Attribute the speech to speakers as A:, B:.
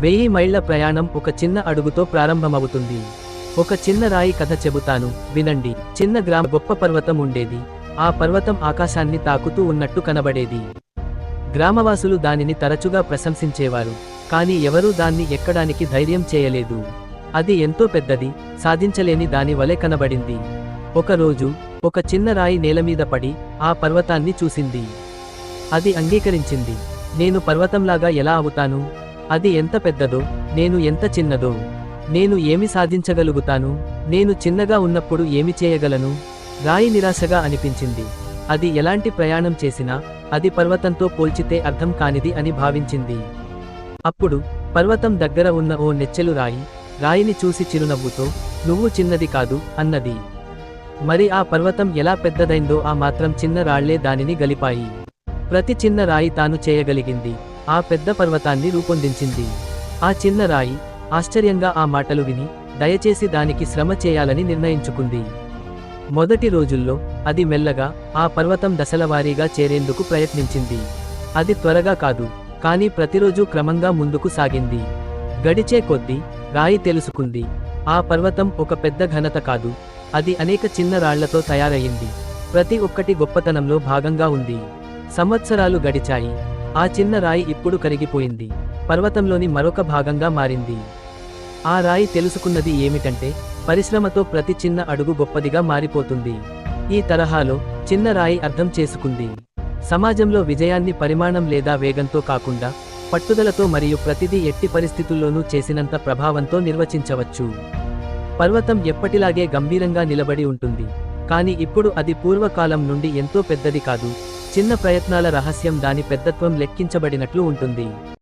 A: వెయ్యి మైళ్ళ ప్రయాణం ఒక చిన్న అడుగుతో ప్రారంభమవుతుంది. ఒక చిన్న రాయి కథ చెబుతాను వినండి. చిన్న గ్రామ గొప్ప పర్వతం ఉండేది. ఆ పర్వతం ఆకాశాన్ని తాకుతూ ఉన్నట్టు కనబడేది. గ్రామవాసులు దానిని తరచుగా ప్రశంసించేవారు కానీ ఎవరూ దాన్ని ఎక్కడానికి ధైర్యం చేయలేదు. అది ఎంతో పెద్దది సాధించలేని దాని వలె కనబడింది. ఒకరోజు ఒక చిన్న రాయి నేలమీద పడి ఆ పర్వతాన్ని చూసింది. అది అంగీకరించింది. నేను పర్వతంలాగా ఎలా అవుతాను? అది ఎంత పెద్దదో నేను ఎంత చిన్నదో. నేను ఏమి సాధించగలుగుతాను? నేను చిన్నగా ఉన్నప్పుడు ఏమి చేయగలను? రాయి నిరాశగా అనిపించింది. అది ఎలాంటి ప్రయాణం చేసినా అది పర్వతంతో పోల్చితే అర్థం కానిది అని భావించింది. అప్పుడు పర్వతం దగ్గర ఉన్న ఓ నెచ్చెలు రాయి రాయిని చూసి చిరునవ్వుతో నువ్వు చిన్నది కాదు అన్నది. మరి ఆ పర్వతం ఎలా పెద్దదైందో ఆ మాత్రం చిన్న రాళ్ళే దానిని గలిపాయి. ప్రతి చిన్న రాయి తాను చేయగలిగింది. ఆ పెద్ద పర్వతాన్ని రూపొందించింది. ఆ చిన్న రాయి ఆశ్చర్యంగా ఆ మాటలు విని దయచేసి దానికి శ్రమ చేయాలని నిర్ణయించుకుంది. మొదటి రోజుల్లో అది మెల్లగా ఆ పర్వతం దశలవారీగా చేరేందుకు ప్రయత్నించింది. అది త్వరగా కాదు కానీ ప్రతిరోజు క్రమంగా ముందుకు సాగింది. గడిచే కొద్దీ రాయి తెలుసుకుంది. ఆ పర్వతం ఒక పెద్ద ఘనత కాదు అది అనేక చిన్న రాళ్ళతో తయారయ్యింది. ప్రతి ఒక్కటి గొప్పతనంలో భాగంగా ఉంది. సంవత్సరాలు గడిచాయి. ఆ చిన్న రాయి ఇప్పుడు కరిగిపోయింది. పర్వతంలోని మరొక భాగంగా మారింది. ఆ రాయి తెలుసుకున్నది ఏమిటంటే పరిశ్రమతో ప్రతి చిన్న అడుగు గొప్పదిగా మారిపోతుంది. ఈ తరహాలో చిన్న రాయి అర్థం చేసుకుంది. సమాజంలో విజయాన్ని పరిమాణం లేదా వేగంతో కాకుండా పట్టుదలతో మరియు ప్రతిదీ ఎట్టి పరిస్థితుల్లోనూ చేసినంత ప్రభావంతో నిర్వచించవచ్చు. పర్వతం ఎప్పటిలాగే గంభీరంగా నిలబడి ఉంటుంది. కానీ ఇప్పుడు అది పూర్వకాలం నుండి ఎంతో పెద్దది కాదు. చిన్న ప్రయత్నాల రహస్యం దాని పెద్దత్వం లెక్కించబడినట్లు ఉంటుంది.